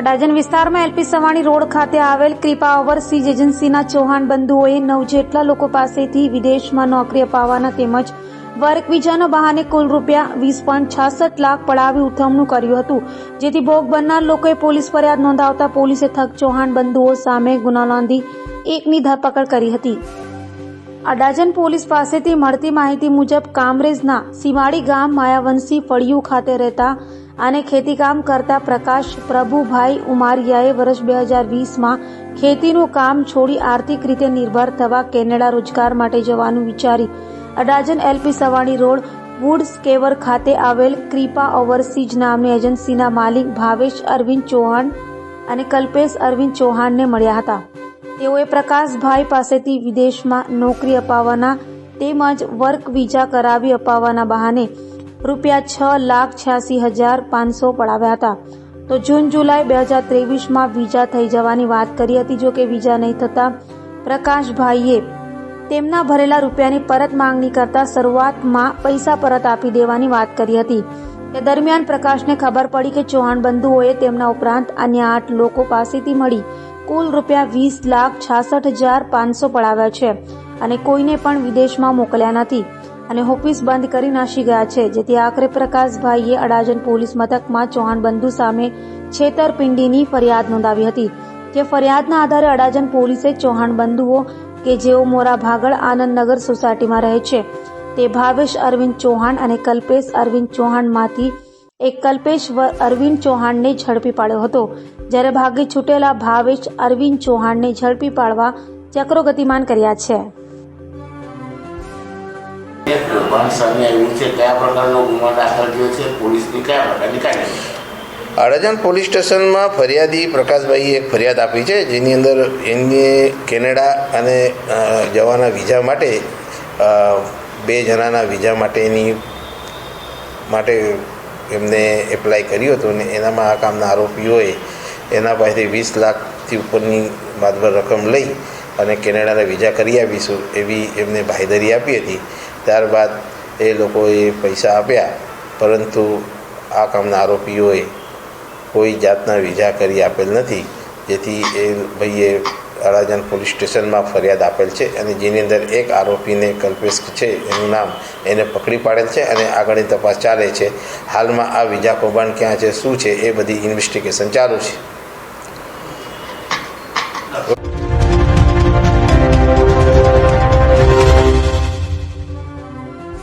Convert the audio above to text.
અડાજણ વિસ્તારમાં LP Savani road ખાતે આવેલ કૃપા ઓવરસીઝ એજન્સીના ચૌહાણ બંધુઓએ નવ જેટલા લોકો પાસેથી વિદેશમાં નોકરી અપાવવાના તેમજ વર્ક વિઝાના બહાને કુલ રૂપિયા વીસ પોઈન્ટ છાસઠ લાખ પડાવી ઉઠવણું કર્યું હતું. જેથી ભોગ બનનાર લોકોએ પોલીસ ફરિયાદ નોંધાવતા પોલીસે થક ચૌહાણ બંધુઓ સામે ગુનો નોંધી એકની ધરપકડ કરી હતી. અડાજણ પોલીસ પાસેથી મળતી માહિતી મુજબ કામરેજના સીમાડી ગામ માયાવંશી ફળિયું ખાતે રહેતા અને ખેતીકામ કરતા પ્રકાશ પ્રભુભાઈ ઉમારિયાએ વર્ષ બે હજાર વીસમાં ખેતીનું કામ છોડી આર્થિક રીતે નિર્ભર થવા કેનેડા રોજગાર માટે જવાનું વિચારી Adajan LP Savani road, woods કેવર ખાતે આવેલ ક્રિપા ઓવરસીજ નામની એજન્સીના માલિક ભાવેશ અરવિંદ ચૌહાણ અને કલ્પેશ અરવિંદ ચૌહાણને મળ્યા હતા. તેઓએ પ્રકાશભાઈ પાસેથી વિદેશમાં નોકરી અપાવવાના તેમજ વર્ક વિઝા કરાવી અપાવવાના બહાને રૂપિયા છ લાખ છ્યાસી હજાર પાંચસો પડાવ્યા હતા. તો જૂન, જુલાઈ બે હજાર ત્રેવીસમાં વિઝા થઈ જવાની વાત કરી હતી. જો કે વિઝા નહીં થતા પ્રકાશભાઈએ તેમના ભરેલા રૂપિયાની પરત માંગણી કરતા શરૂઆતમાં પૈસા પરત આપી દેવાની વાત કરી હતી. તે દરમિયાન પ્રકાશને ખબર પડી કે ચૌહાણ બંધુઓએ તેમના ઉપરાંત અન્ય આઠ લોકો પાસેથી મળી કુલ રૂપિયા વીસ લાખ છાસઠ હજાર પાંચસો પડાવ્યા છે અને કોઈને પણ વિદેશમાં મોકલ્યા નથી. અને ઓફિસ બંધ કરી નાસી ગયા છે. જેથી આખરે પ્રકાશભાઈએ અડાજણ પોલીસ મથકમાં ચૌહાણ બંધુ સામે છેતરપિંડીની ફરિયાદ નોંધાવી હતી. જે ફરિયાદના આધારે અડાજણ પોલીસે ચૌહાણ બંધુઓ કે જેઓ મોરા ભાગળ આનંદનગર સોસાયટીમાં રહે છે, તે ભાવેશ અરવિંદ ચૌહાણ અને કલ્પેશ અરવિંદ ચૌહાણમાંથી એક કલ્પેશ અરવિંદ ચૌહાણને ઝડપી પાડ્યો હતો. જ્યારે ભાગી છૂટેલા ભાવેશ અરવિંદ ચૌહાણને ઝડપી પાડવા ચક્રો ગતિમાન કર્યા છે. કાર્યવાહી અડાજણ પોલીસ સ્ટેશનમાં ફરિયાદી પ્રકાશભાઈએ એક ફરિયાદ આપી છે, જેની અંદર એમને કેનેડા અને જવાના વિઝા માટે બે જણાના વિઝા માટેની, માટે એમને એપ્લાય કર્યું હતું અને એનામાં આ કામના આરોપીઓએ એના પાસેથી વીસ લાખથી ઉપરની માતબર રકમ લઈ અને કેનેડાના વિઝા કરી આપીશું એવી એમને બાંહેધરી આપી હતી. ત્યારબાદ એ લોકોએ પૈસા આપ્યા, પરંતુ આ કામના આરોપીઓએ કોઈ જાતના વિઝા કરી આપેલ નથી. જેથી એ ભાઈએ અડાજણ પોલીસ સ્ટેશનમાં ફરિયાદ આપેલ છે અને જેની અંદર એક આરોપીને કલ્પેશ છે, એનું નામ એને પકડી પાડેલ છે અને આગળની તપાસ ચાલે છે. હાલમાં આ વિઝા કૌભાંડ ક્યાં છે, શું છે, એ બધી ઇન્વેસ્ટિગેશન ચાલુ છે.